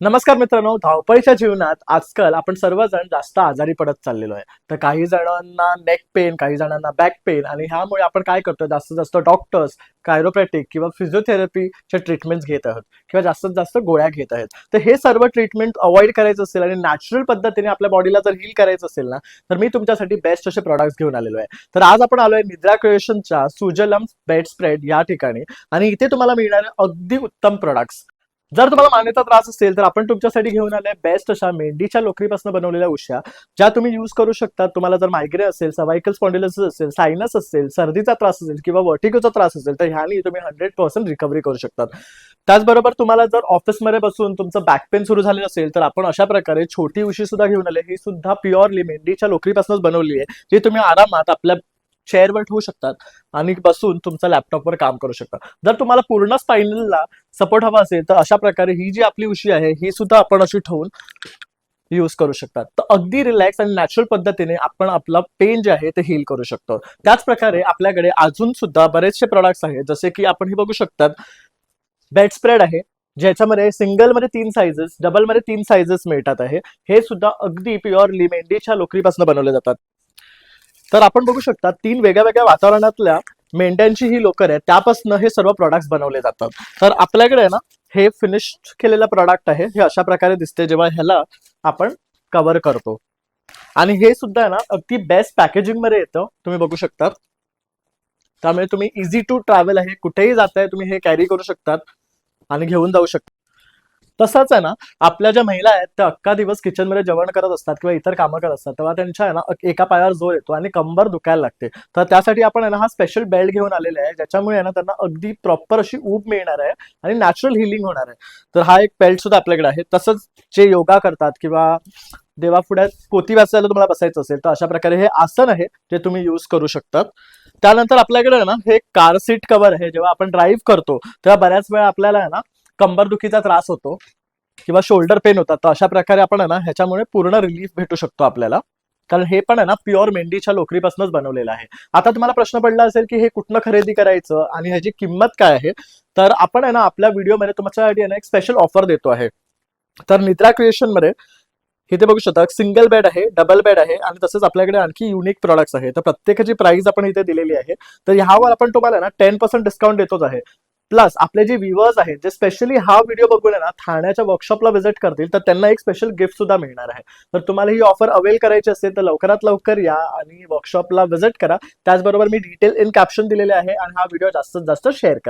नमस्कार मित्रांनो धावपळीच्या जीवनात आजकाल आपण सर्वजण जास्त आजारी पडत चाललेलो आहे. तर काही जणांना नेक पेन काही जणांना बॅक पेन आणि ह्यामुळे आपण काय करतो जास्तीत जास्त डॉक्टर्स कायरोप्रॅटिक किंवा फिजिओथेरपीचे ट्रीटमेंट्स घेत आहोत किंवा जास्तीत जास्त गोळ्या घेत आहेत. तर हे सर्व ट्रीटमेंट अवॉइड करायचं असेल आणि नॅचरल पद्धतीने आपल्या बॉडीला जर हील करायचं असेल ना तर मी तुमच्यासाठी बेस्ट असे प्रॉडक्ट्स घेऊन आलेलो आहे. तर आज आपण आलोय निद्रा क्रिएशनच्या सुजलम बेड स्प्रेड या ठिकाणी आणि इथे तुम्हाला मिळणारे अगदी उत्तम प्रोडक्ट्स जर तुम्हाला मानेचा त्रास असेल तर आपण तुमच्यासाठी घेऊन आले बेस्ट अशा मेंढीच्या लोकरीपासून बनवलेल्या उश्या ज्या तुम्ही यूज करू शकता. तुम्हाला जर मायग्रेन असेल सर्वायकल स्पॉन्डिलस असेल सायनस असेल सर्दीचा त्रास असेल किंवा वर्टिकोचा त्रास असेल तर ह्यानी तुम्ही हंड्रेड पर्सेंट रिकव्हरी करू शकतात त्याचबरोबर तुम्हाला जर ऑफिसमध्ये बसून तुमचं बॅक पेन सुरू झालेलं असेल तर आपण अशा प्रकारे छोटी उशी सुद्धा घेऊन आले ही सुद्धा प्युअरली मेंढीच्या लोकरीपासूनच बनवली आहे जी तुम्ही आरामात आपल्या चेअरवर ठेवू शकतात आणि बसून तुमच्या लॅपटॉपवर काम करू शकता. जर तुम्हाला पूर्ण स्पायनलला सपोर्ट हवा असेल तर अशा प्रकारे ही जी आपली उशी आहे ही सुद्धा आपण अशी ठेवून यूज करू शकतात. तर अगदी रिलॅक्स आणि नॅचरल पद्धतीने आपण आपला पेन जे आहे ते हील करू शकतो. त्याच प्रकारे आपल्याकडे अजून सुद्धा बरेचसे प्रोडक्ट्स आहेत जसे की आपण हे बघू शकतात बेड स्प्रेड आहे ज्याच्यामध्ये सिंगलमध्ये तीन साइजेस डबलमध्ये तीन साइजेस मिळतात आहे. हे सुद्धा अगदी प्युअरली मेंढीच्या लोकरीपासून बनवले जातात. तर आपण बघू शकता तीन वेगळ्या वेगळ्या वातावरणातल्या मेंढ्यांची ही लोकर आहे त्यापासून हे सर्व प्रॉडक्ट्स बनवले जातात. तर आपल्याकडे ना हे फिनिश केलेलं प्रॉडक्ट आहे हे अशा प्रकारे दिसते जेव्हा ह्याला आपण कव्हर करतो. आणि हे सुद्धा आहे ना अगदी बेस्ट पॅकेजिंगमध्ये येतं तुम्ही बघू शकता त्यामुळे तुम्ही इझी टू ट्रॅव्हल आहे कुठेही जाताय तुम्ही हे कॅरी करू शकतात आणि घेऊन जाऊ शकता. तसंच आहे ना आपल्या ज्या महिला आहेत त्या अख्खा दिवस किचनमध्ये जेवण करत असतात किंवा इतर कामं करत असतात तेव्हा त्यांच्या आहे ना एका पायावर जोर येतो आणि कंबर दुखायला लागते. तर त्यासाठी आपण आहे ना हा स्पेशल बेल्ट घेऊन आलेला आहे ज्याच्यामुळे आहे ना त्यांना अगदी प्रॉपर अशी ऊब मिळणार आहे आणि नॅचरल हिलिंग होणार आहे. तर हा एक बेल्ट सुद्धा आपल्याकडे आहे. तसंच जे योगा करतात किंवा देवापुढ्यात पोती वाचायला तुम्हाला बसायचं असेल तर अशा प्रकारे हे आसन आहे जे तुम्ही यूज करू शकतात. त्यानंतर आपल्याकडे ना हे कार सीट कव्हर आहे. जेव्हा आपण ड्राईव्ह करतो तेव्हा बऱ्याच वेळा आपल्याला आहे ना कंबरदुखीचा त्रास होतो किंवा शोल्डर पेन होतात तर अशा प्रकारे आपण ना ह्याच्यामुळे पूर्ण रिलीफ भेटू शकतो आपल्याला. कारण हे पण आहे ना प्युअर मेंढीच्या लोकरीपासूनच बनवलेलं आहे. आता तुम्हाला प्रश्न पडला असेल की हे कुठनं खरेदी करायचं आणि ह्याची किंमत काय आहे तर आपण आहे ना आपल्या व्हिडिओमध्ये तुमच्यासाठी ना एक स्पेशल ऑफर देतो आहे. तर निद्रा क्रिएशनमध्ये इथे बघू शकता सिंगल बेड आहे डबल बेड आहे आणि तसंच आपल्याकडे आणखी युनिक प्रॉडक्ट्स आहे तर प्रत्येकाची प्राइस आपण इथे दिलेली आहे. तर ह्यावर आपण तुम्हाला ना टेन पर्सेंट डिस्काउंट देतोच आहे. प्लस आपले जे व्ह्युअर्स आहेत जे स्पेशली हा व्हिडिओ बघून आहे ना ठाण्याच्या वर्कशॉपला व्हिजिट करतील तर त्यांना एक स्पेशल गिफ्ट सुद्धा मिळणार आहे. तर तुम्हाला ही ऑफर अवेल करायची असेल तर लवकरात लवकर या आणि वर्कशॉपला व्हिजिट करा. त्याचबरोबर मी डिटेल इन कॅप्शन दिलेले आहे आणि हा व्हिडिओ जास्तीत जास्त शेअर करा.